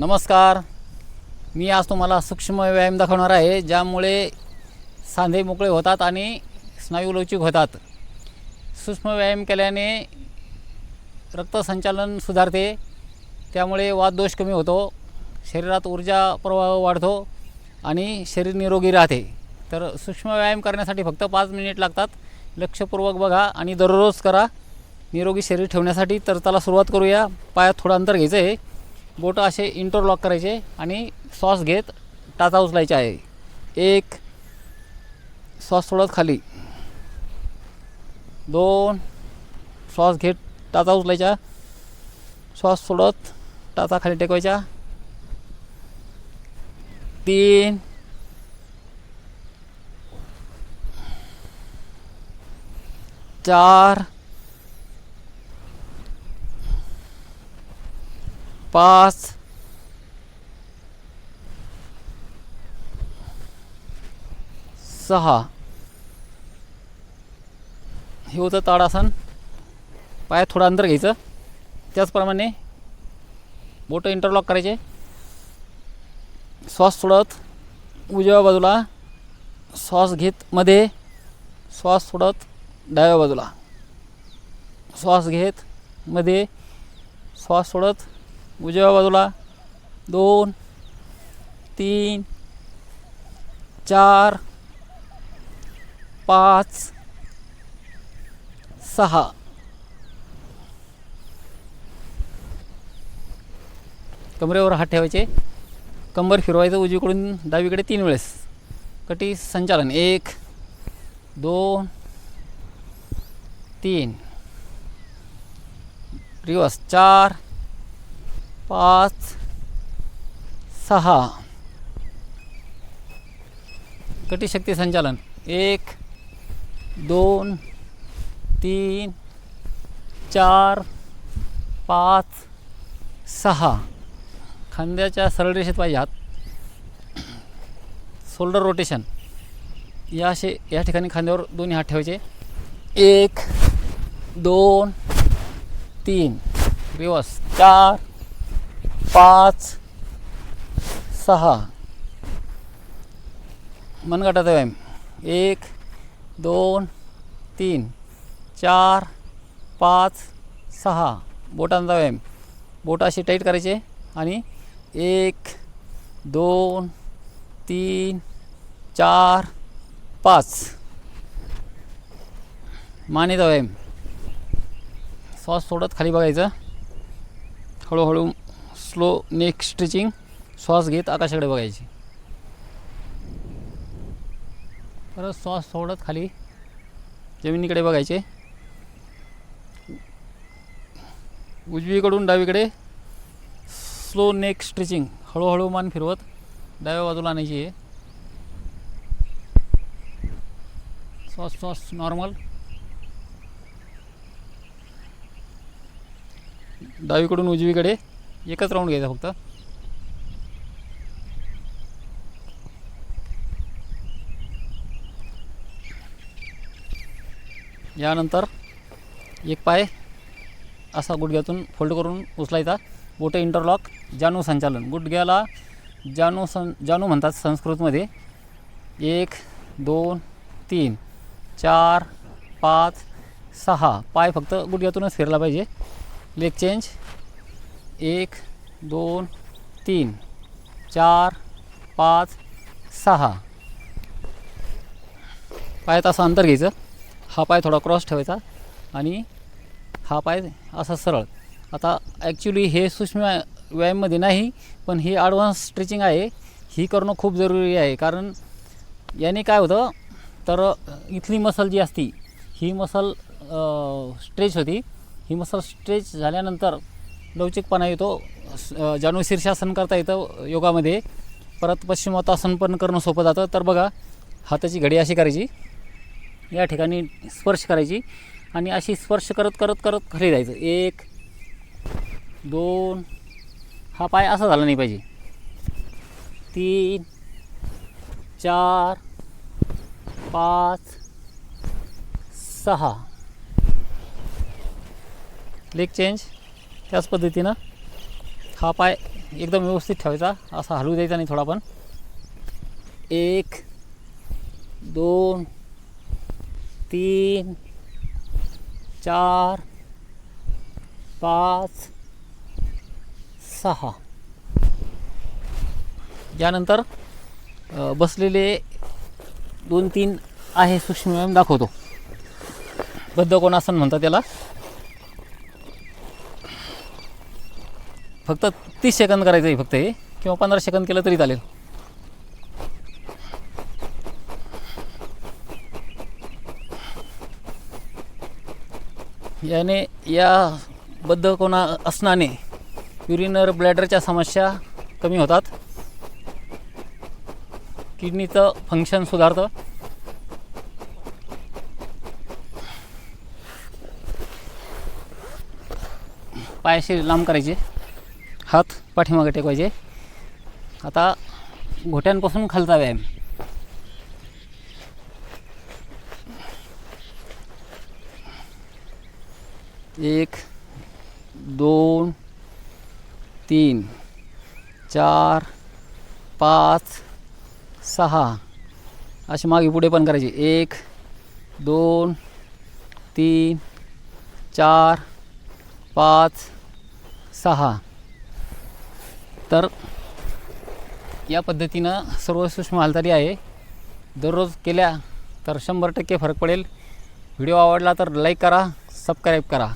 नमस्कार. मी आज तुम्हाला सूक्ष्म व्यायाम दाखवणार आहे ज्यामुळे सांधे मोकळे होतात आणि स्नायू लवचिक होतात. सूक्ष्म व्यायाम केल्याने रक्तसंचालन सुधारते त्यामुळे वाददोष कमी होतो शरीरात ऊर्जा प्रवाह वाढतो आणि शरीर निरोगी राहते. तर सूक्ष्म व्यायाम करण्यासाठी फक्त पाच मिनिट लागतात. लक्षपूर्वक बघा आणि दररोज करा. निरोगी शरीर ठेवण्यासाठी तर त्याला सुरुवात करूया. पायात थोडं अंतर घ्यायचं आहे बोटं असे इंटरलॉक करायचे आणि सॉस घेत टाचा उचलायचा आहे. एक सॉस सोडत खाली. दोन श्वास घेत टाचा उचलायचा. सॉस सोडत टाचा खाली टेकवायचा. तीन चार पाच. सहा. हे होतं ताडासन. पायात थोडं अंतर घ्यायचं. त्याचप्रमाणे बोटं इंटरलॉक करायचे. श्वास सोडत उजव्या बाजूला. श्वास घेत मध्ये. श्वास सोडत डाव्या बाजूला. श्वास घेत मध्ये. श्वास सोडत उजव्या बाजूला दोन तीन चार पाच सहा. कमरेवर हात ठेवायचे. कंबर फिरवायचं उजवीकडून डावीकडे तीन वेळेस. कटी संचालन. एक दोन तीन. रिवर्स चार पाच सहा. कटिशक्ती संचालन. एक दोन तीन चार पाच सहा. खांद्याच्या सरळ रेषेत पाहिजे हात. शोल्डर रोटेशन या असे या ठिकाणी खांद्यावर दोन्ही हात ठेवायचे. एक दोन तीन. रिवर्स चार पाच सहा. मनगटाचा व्यायाम एक दोन तीन चार पाच सहा. बोटांचा व्यायाम बोटाशी टाईट करायचे आणि एक दोन तीन चार पाच. मानेचा व्यायाम श्वास सोडत खाली बघायचं. हळूहळू स्लो नेक स्ट्रेचिंग श्वास घेत आकाशाकडे बघायची. परत श्वास सोडत खाली जमिनीकडे बघायचे. उजवीकडून डावीकडे स्लो नेक स्ट्रेचिंग हळूहळू मान फिरवत डाव्या बाजूला आणायची आहे श्वास श्वास नॉर्मल डावीकडून उजवीकडे एकच राऊंड घ्यायचा फक्त. यानंतर एक पाय असा गुडघ्यातून फोल्ड करून उचलायचा. बोटे इंटरलॉक जानू संचालन. गुडघ्याला जानू सं जानू म्हणतात संस्कृतमध्ये. एक दोन तीन चार पाच सहा. पाय फक्त गुडघ्यातूनच फिरला पाहिजे. लेग चेंज एक दोन तीन चार पाच सहा. पायात असं अंतर घ्यायचं. हा पाय थोडा क्रॉस ठेवायचा आणि हा पाय असा सरळ. आता ॲक्च्युली हे सूक्ष्म व्यायाममध्ये नाही पण ही ॲडव्हान्स स्ट्रेचिंग आहे. ही करणं खूप जरुरी आहे. कारण याने काय होतं तर इथली मसल जी असती ही मसल स्ट्रेच होती. ही मसल स्ट्रेच झाल्यानंतर लवचिकपणा येतो. जानू शीर्षासन करता येतं योगामध्ये परत पश्चिमोत्तासन पण करणं सोपं जातं. तर बघा हाताची घडी अशी करायची. या ठिकाणी स्पर्श करायची आणि अशी स्पर्श करत करत करत खाली जायचं. एक दोन हा पाय असा झाला नाही पाहिजे. तीन चार पाच सहा. Leg change. त्याच पद्धतीनं हा पाय एकदम व्यवस्थित ठेवायचा. असा हलवू द्यायचा नाही थोडा पण एक दोन तीन चार पाच सहा. यानंतर बसलेले दोन तीन आहे सूक्ष्म व्यायाम दाखवतो. बद्धकोणासन म्हणतात त्याला. फक्त तीस सेकंद करायचं आहे फक्त हे. किंवा पंधरा सेकंद केलं तरी चालेल. याने या बद्ध कोणा असणाने युरिनर ब्लॅडरच्या समस्या कमी होतात. किडनीचं फंक्शन सुधारतं. पायाशी लांब करायचे. पाठीमागे टेकवायचे. आता घोट्यांपासून खालचा व्यायाम एक दोन तीन चार पाच सहा. असे मागे पुढे पण करायचे. एक दोन तीन चार पाच सहा. तर या पद्धतीनं सर्व सूक्ष्म हालचाली आहे. दररोज केल्या तर शंभर टक्के फरक पडेल. व्हिडिओ आवडला तर लाईक करा सबस्क्राईब करा.